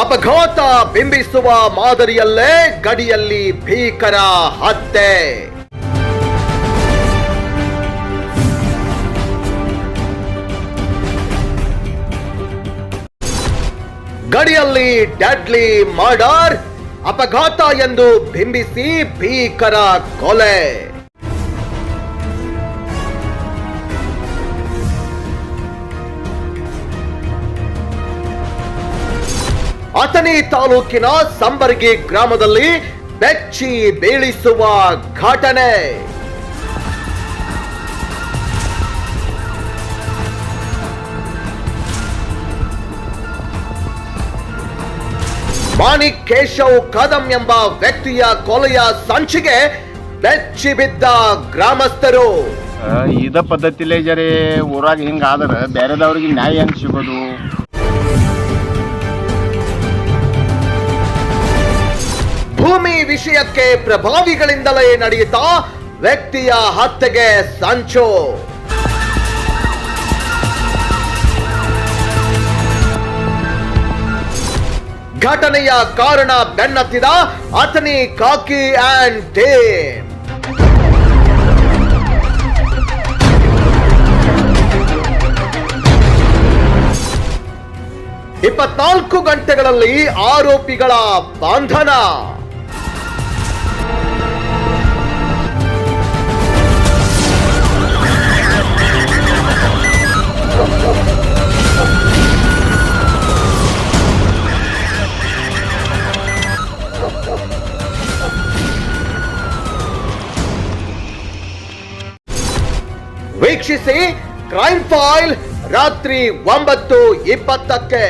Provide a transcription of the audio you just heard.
ಅಪಘಾತ ಬಿಂಬಿಸುವ ಮಾದರಿಯಲ್ಲೇ ಗಡಿಯಲ್ಲಿ ಭೀಕರ ಹತ್ಯೆ. ಗಡಿಯಲ್ಲಿ ಡೆಡ್ಲಿ ಮರ್ಡರ್ ಅಪಘಾತ ಎಂದು ಬಿಂಬಿಸಿ ಭೀಕರ ಕೊಲೆ. ಅಥಣಿ ತಾಲೂಕಿನ ಸಂಬರ್ಗಿ ಗ್ರಾಮದಲ್ಲಿ ಬೆಚ್ಚಿ ಬೀಳಿಸುವ ಘಟನೆ. ಮಾಣಿಕ್ ಕೇಶವ್ ಕದಂ ಎಂಬ ವ್ಯಕ್ತಿಯ ಕೊಲೆಯ ಸಂಚಿಗೆ ಬೆಚ್ಚಿ ಬಿದ್ದ ಗ್ರಾಮಸ್ಥರು. ಇದ ಪದ್ಧತಿಲೇ ಜರಿ ಊರಾಗ ಹಿಂಗಾದ್ರೆ ಬೇರೆದವ್ರಿಗೆ ನ್ಯಾಯ ಹೆಂಗ್ ಸಿಗೋದು? ಭೂಮಿ ವಿಷಯಕ್ಕೆ ಪ್ರಭಾವಿಗಳಿಂದಲೇ ನಡೆಯುತ್ತಾ ವ್ಯಕ್ತಿಯ ಹತ್ಯೆಗೆ ಸಂಚು. ಘಟನೆಯ ಕಾರಣ ಬೆನ್ನತ್ತಿದ ಅಥನಿ ಕಾಕಿ ಅಂಡ್ ಟೀಮ್ ಇಪ್ಪತ್ನಾಲ್ಕು ಗಂಟೆಗಳಲ್ಲಿ ಆರೋಪಿಗಳ ಬಂಧನ. ವೀಕ್ಷಿಸಿ ಕ್ರೈಮ್ ಫೈಲ್ ರಾತ್ರಿ ಒಂಬತ್ತು ಇಪ್ಪತ್ತಕ್ಕೆ.